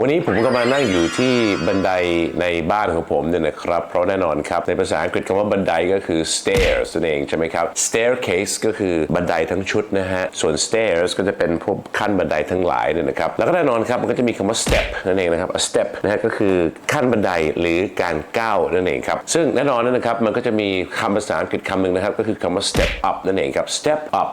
วันนี้ผมก็มานั่งอยู่ที่บันไดในบ้านของผมเนี่ยนะครับ เพราะแน่นอนครับ ในภาษาอังกฤษคำว่าบันไดก็คือ stairs นั่นเองใช่ไหมครับ staircase ก็คือบันไดทั้งชุดนะฮะ ส่วน stairs ก็จะเป็นพวกขั้นบันไดทั้งหลายเนี่ยนะครับ แล้วก็แน่นอนครับ มันก็จะมีคำว่า step นั่นเองนะครับ a step นะฮะก็คือขั้นบันไดหรือการก้าวนั่นเองครับ ซึ่งแน่นอนนะครับ มันก็จะมีคำภาษาอังกฤษคำหนึ่งนะครับ ก็คือคำว่า step up นั่นเองครับ step up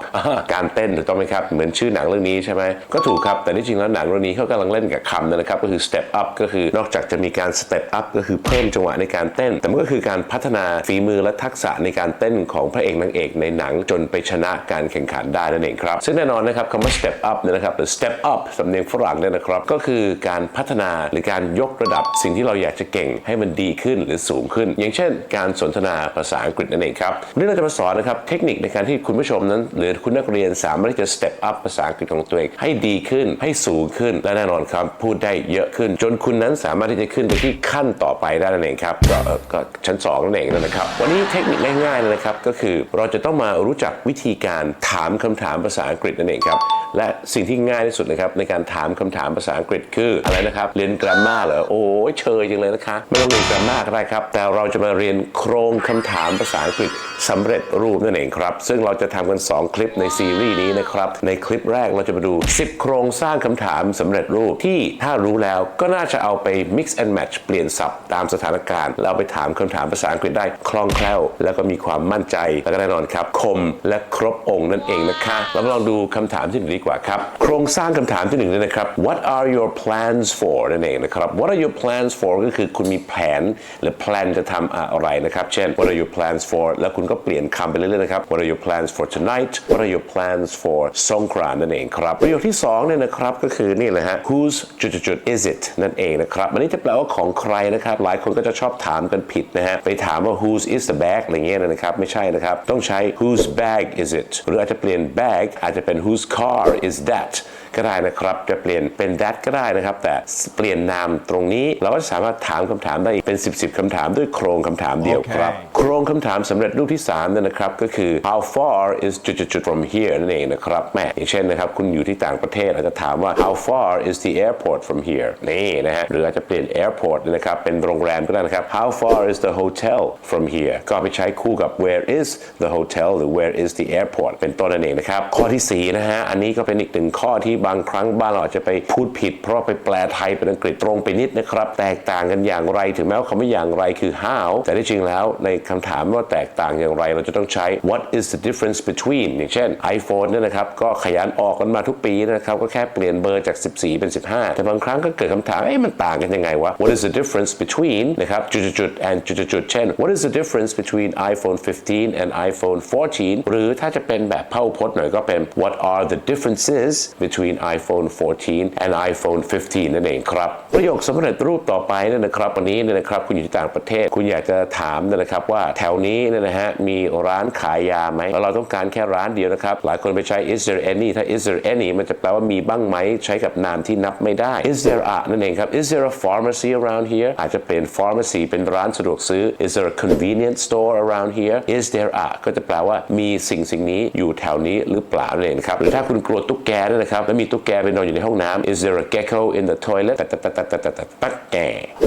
การเต้นถูกต้องไหมครับ เหมือนชื่อหนังเรื่องนี้ใช่ไหมก็ถูกครับ แต่ที่จริงแล้วหนังเรื่องนี้เขากำลังเล่นกับคำนะครับก็คือ step up ก็คือนอกจากจะมีการ step up ก็คือเพิ่มจังหวะในการเต้น แต่มันก็คือการพัฒนาฝีมือและทักษะในการเต้นของพระเอกนางเอกในหนังจนไปชนะการแข่งขันได้นั่นเองครับซึ่งแน่นอนนะครับคำว่า step up เนี่ยนะครับหรือ step up สำเนียงฝรั่งเนี่ยนะครับก็คือการพัฒนาหรือการยกระดับสิ่งที่เราอยากจะเก่งให้มันดีขึ้นหรือสูงขึ้น อย่างเช่น การสนทนาภาษาอังกฤษนั่นเองครับวันนี้เราจะมาสอนนะครับเทคนิคในการที่คุณผู้ชมนั้น หรือคุณนักเรียนสามารถที่จะ step up ภาษาอังกฤษของตัวเองให้ดีขึ้นให้สูงขึ้นและแน่นอนครับพูดได้เยอะขึ้น จนคุณนั้นสามารถที่จะขึ้นไปที่ขั้นต่อไปได้นั่นเองครับก็ก็ชั้นสองนั่นเองนะครับ วันนี้เทคนิคง่ายๆนะครับก็คือเราจะต้องมารู้จักวิธีการถามคำถามภาษาอังกฤษนั่นเองครับ และสิ่งที่ง่ายที่สุดนะครับในการถามคำถามภาษาอังกฤษคืออะไรนะครับ เรียนกราฟมาเหรอ โอ้ยเชยจังเลยนะคะ ไม่ต้องเรียนกราฟมาก็ได้ครับ แต่เราจะมาเรียนโครงคำถามภาษาอังกฤษสำเร็จรูปนั่นเองครับ ซึ่งเราจะทำกัน 2 คลิปในซีรีส์นี้นะครับ ในคลิปแรกเราจะมาดู 10 โครงสร้างคำถามสำเร็จรูปที่ถ้ารู้แล้วก็น่าจะเอาไป mix and match เปลี่ยนศัพท์ตามสถานการณ์แล้วเอาไปถามคำถามภาษาอังกฤษได้คล่องแคล่ว แล้วก็มีความมั่นใจแล้วก็แน่นอนครับคมและครบองค์นั่นเองนะคะเรามาลองดูคำถามที่หนึ่งดีกว่าครับ โครงสร้างคำถามที่หนึ่งเนี่ยนะครับ What are your plans for นั่นเองนะครับ What are your plans for ก็คือคุณมีแผนหรือ plan จะทำอะไรนะครับ เช่น What are your plans for แล้วคุณก็เปลี่ยนคำไปเรื่อยๆนะครับ What are your plans for tonight What are your plans for สงกรานต์นั่นเองครับประโยคที่สองเนี่ยนะครับก็คือนี่เลยฮะ Whose จุดๆ is it นั่นเองนะครับอันนี้จะแปลว่าของใครนะครับ หลายคนก็จะชอบถามกันผิดนะฮะไปถามว่า whose is the bag อะไรเงี้ยนะครับ ไม่ใช่นะครับ ต้องใช้ whose bag is it หรืออาจจะเปลี่ยน bag อาจจะเป็น whose car is that ก็ได้นะครับจะเปลี่ยนเป็น that ก็ได้นะครับ แต่เปลี่ยนนามตรงนี้เราก็สามารถถามคำถามได้อีกเป็น 10บสคำถามด้วยโครงคำถามเดียวครับ โครงคำถามสำเร็จรูปที่3เนี่ยนะครับก็คือ how far is จุดๆ from here นั่นเองนะครับแหม่อย่างเช่นนะครับคุณอยู่ที่ต่างประเทศอาจจะถามว่า how far is the airport from here นี่นะฮะหรืออาจจะเปลี่ยน airport นะครับเป็นโรงแรมก็ได้นะครับ how far is the hotel from here ก็เอาไปใช้คู่กับ where is the hotel หรือ where is the airport เป็นต้นนั่นเองนะครับข้อที่สี่นะฮะอันนี้ก็เป็นอีกหนึ่งข้อที่บางครั้งบ้านเราอาจจะไปพูดผิด เพราะไปแปลไทยเป็นอังกฤษตรงไปนิดนะครับ แตกต่างกันอย่างไรถึงแม้ว่าคำว่าอย่างไรคือ how แต่ที่จริงแล้วในคำถามว่าแตกต่างอย่างไรเราจะต้องใช้ what is the difference between อย่างเช่น iPhone เนี่ยนะครับก็ขยันออกกันมาทุกปีนะครับก็แค่เปลี่ยนเบอร์จาก 14 เป็น 15 แต่บางครั้งก็เกิดคำถามเอ๊ะมันต่างกันยังไงวะ what is the difference between นะครับจุดๆ and จุดๆเช่น what is the difference between iPhone 15 and iPhone 14 หรือถ้าจะเป็นแบบพหุพจน์หน่อยก็เป็น what are the differences between iPhone 14 and iPhone 15 นั่นเองครับ ประโยคสำเร็จรูปต่อไปนี่ยนะครับ วันนี้เนี่ยนะครับคุณอยู่ที่ต่างประเทศ คุณอยากจะถามนี่นะครับว่าแถวนี้เนี่ยนะฮะมีร้านขายยาไหมเราต้องการแค่ร้านเดียวนะครับ หลายคนไปใช้ is there any ถ้า is there any มันจะแปลว่ามีบ้างไหมใช้กับนามที่นับไม่ได้ is there a นั่นเองครับ is there a pharmacy around here อาจจะเป็น pharmacy เป็นร้านสะดวกซื้อ is there a convenience store around here is there a ก็จะแปลว่ามีสิ่งสิ่งนี้อยู่แถวนี้หรือเปล่านั่นเองครับหรือถ้าคุณกลัวตุ๊กแกนี่นะครับแล้วมีมีตุ๊กแกไปนอนอยู่ในห้องน้ำ is there a gecko in the toilet ตัดตัดตัดตัดตัดตัดตัดตัดแก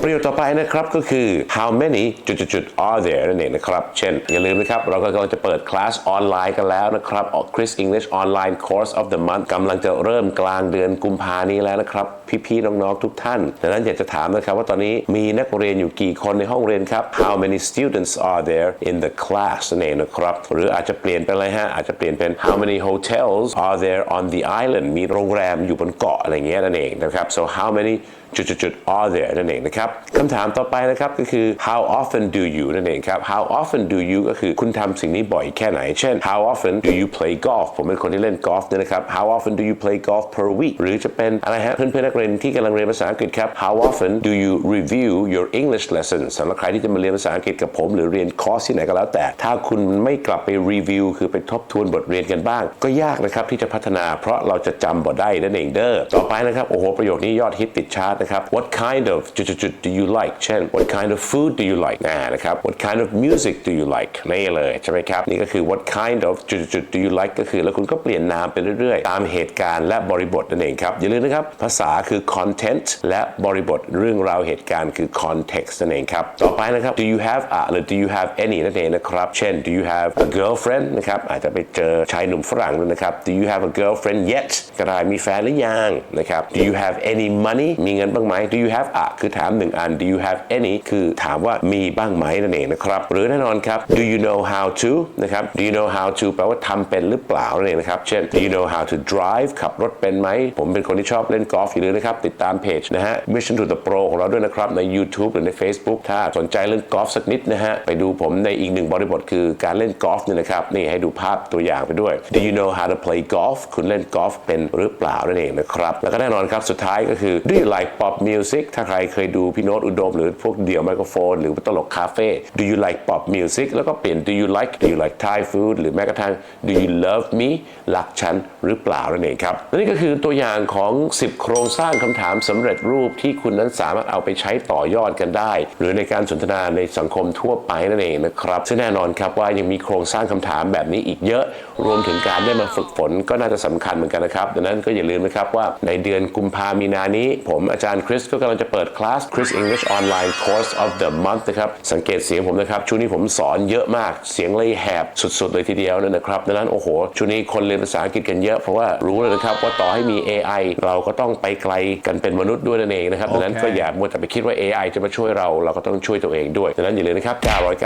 ประโยคต่อไปนะครับก็คือ how many จุดๆ are there นั่นเองนะครับ เช่น อย่าลืมนะครับ เราก็กำลังจะเปิดคลาสออนไลน์กันแล้วนะครับ Chris English Online Course of the Month กำลังจะเริ่มกลางเดือนกุมภานี้แล้วนะครับ พี่ๆน้องๆทุกท่านดังนั้นอยากจะถามนะครับว่าตอนนี้มีนักเรียนอยู่กี่คนในห้องเรียนครับ how many students are there in the class นั่นเองนะครับ หรืออาจจะเปลี่ยนเป็นอะไรฮะอาจจะเปลี่ยนเป็น how many hotels are there on the island มีโรงงแรมอยู่บนเกาะอะไรเงี้ยนั่นเองนะครับ so how many จุดๆ are there นั่นเองนะครับคำถามต่อไปนะครับก็คือ how often do you นั่นเองครับ how often do you ก็คือคุณทำสิ่งนี้บ่อยแค่ไหน เช่น how often do you play golf ผมเป็นคนที่เล่นกอล์ฟเนี่ยนะครับ how often do you play golf per week หรือจะเป็นอะไรฮะเพื่อนๆนักเรียนที่กำลังเรียนภาษาอังกฤษครับ how often do you review your English lessons สำหรับใครที่จะมาเรียนภาษาอังกฤษกับผมหรือเรียนคอร์สที่ไหนก็แล้วแต่ ถ้าคุณไม่กลับไปรีวิวคือไปทบทวนบทเรียนกันบ้าง ก็ยากนะครับที่จะพัฒนา เพราะเราจะจำบทได้นั่นเองเด้อต่อไปนะครับโอ้โหประโยคนี้ยอดฮิตติดชาร์ตนะครับ what kind of จุดๆๆ do you like เช่น what kind of food do you like นะครับ what kind of music do you like นี่เลยใช่ไหมครับ นี่ก็คือ what kind of จุดๆๆ do you like ก็คือ แล้วคุณก็เปลี่ยนนามไปเรื่อยๆ ตามเหตุการณ์และบริบทนั่นเองครับ อย่าลืมนะครับ ภาษาคือ content และบริบทเรื่องราวเหตุการณ์คือ context นั่นเองครับ ต่อไปนะครับ do you have a หรือ do you have any นั่นเองนะครับ เช่น do you have a girlfriend นะครับ อาจจะไปเจอชายหนุ่มฝรั่งด้วยนะครับ do you have a girlfriend yet ก็ได้มีแฟนหรือยังนะครับ do you have any money มีเงินบ้างไหม do you have a คือถามหนึ่งอัน do you have any คือถามว่ามีบ้างไหมนั่นเองนะครับ หรือแน่นอนครับ do you know how to นะครับ do you know how to แปลว่าทำเป็นหรือเปล่านั่นเองนะครับ เช่น do you know how to drive ขับรถเป็นไหม ผมเป็นคนที่ชอบเล่นกอล์ฟอยู่เลยนะครับ ติดตามเพจนะฮะ Mission to the Pro ของเราด้วยนะครับ ใน YouTube หรือใน Facebook ถ้าสนใจเรื่องกอล์ฟสักนิดนะฮะ ไปดูผมในอีกหนึ่งบริบทคือการเล่นกอล์ฟนี่นะครับ นี่ให้ดูภาพตัวอย่างไปด้วย do you know how to play golf คุณเล่นกอล์ฟเป็นหรือเปล่านั่นเองนะครับ แล้วก็แน่นอนครับ สุดท้ายก็คือ do you like pop music ถ้าใครเคยดูพี่โน้ตอุดม หรือพวกเดี่ยวไมโครโฟน หรือตลกคาเฟ่ do you like pop music แล้วก็เปลี่ยน do you like do you like Thai food หรือแม้กระทั่ง do you love me รักฉันหรือเปล่านั่นเองครับและนี่ก็คือตัวอย่างของ 10 โครงสร้างคำถามสำเร็จรูปที่คุณนั้นสามารถเอาไปใช้ต่อยอดกันได้ หรือในการสนทนาในสังคมทั่วไปนั่นเองนะครับซึ่งแน่นอนครับว่ายังมีโครงสร้างคำถามแบบนี้อีกเยอะ รวมถึงการได้มาฝึกฝนก็น่าจะสำคัญเหมือนกันนะครับดังนั้นก็อย่าลืมนะครับว่าในเดือนกุมภามีนานี้ ผมอาจารย์คริสก็กำลังจะเปิดคลาส Chris English Online Course of the Month นะครับ สังเกตเสียงผมนะครับ ช่วงนี้ผมสอนเยอะมาก เสียงเลยแหบสุดๆ เลยทีเดียวนั่นนะครับ ดังนั้นโอ้โห ช่วงนี้คนเรียนภาษาอังกฤษกันเยอะ เพราะว่ารู้เลยนะครับว่าต่อให้มี AI เราก็ต้องไปไกลกันเป็นมนุษย์ด้วยนั่นเองนะครับ ดังนั้นก็อย่ามัวแต่ไปคิดว่า AI จะมาช่วยเรา เราก็ต้องช่วยตัวเองด้วย ดังนั้นอย่าลืมนะครับ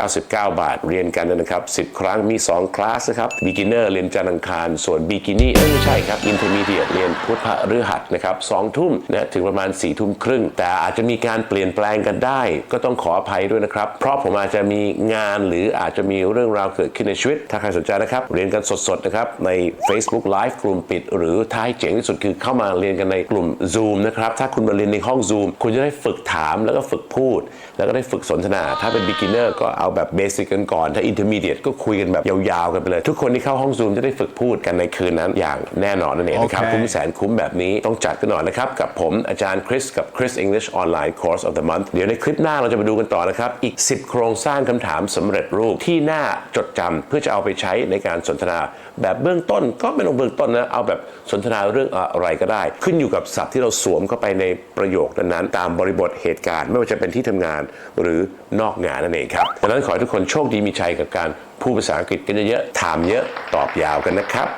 999 บาท เรียนกันนะครับ 10 ครั้ง มี 2 คลาสนะครับ beginner เรียนจันทร์อังคาร ส่วน bikini เอ้ยไม่ใช่ครับ intermediate เรียนพุธพฤหัสนะครับ2ทุ่มนะถึงประมาณ4ทุ่มครึ่ง แต่อาจจะมีการเปลี่ยนแปลงกันได้ ก็ต้องขออภัยด้วยนะครับ เพราะผมอาจจะมีงานหรืออาจจะมีเรื่องราวเกิดขึ้นในชีวิต ถ้าใครสนใจนะครับ เรียนกันสดๆนะครับใน Facebook Live กลุ่มปิด หรือท้ายเจ๋งที่สุดคือเข้ามาเรียนกันในกลุ่ม Zoom นะครับถ้าคุณมาเรียนในห้อง Zoom คุณจะได้ฝึกถามแล้วก็ฝึกพูด แล้วก็ได้ฝึกสนทนา ถ้าเป็น beginner ก็เอาแบบเบสิกกันก่อน ถ้า intermediate ก็คุยกันแบบยาวๆกันไปเลย ทุกคนที่เข้าห้อง Zoom จะได้ฝึกพูดกันในคืนนั้นอย่างแน่นอนนั่นเองนะครับโอเคคุ้มแสนคุ้มแบบนี้ต้องจัดกันหน่อยนะครับกับผมอาจารย์คริสกับ Chris English Online Course of the Month เดี๋ยวในคลิปหน้าเราจะมาดูกันต่อนะครับ อีก 10 โครงสร้างคำถามสำเร็จรูปที่น่าจดจำเพื่อจะเอาไปใช้ในการสนทนา แบบเบื้องต้นก็ไม่ต้องเบื้องต้นนะ เอาแบบสนทนาเรื่องอะไรก็ได้ ขึ้นอยู่กับศัพท์ที่เราสวมเข้าไปในประโยคนั้นๆตามบริบทเหตุการณ์ ไม่ว่าจะเป็นที่ทำงานหรือนอกงานนั่นเองครับดังนั้นขอให้ทุกคนโชคดีมีชัยกับการพูดภาษาอังกฤษกันเยอะๆถามเยอะตอบยาวกันนะครับ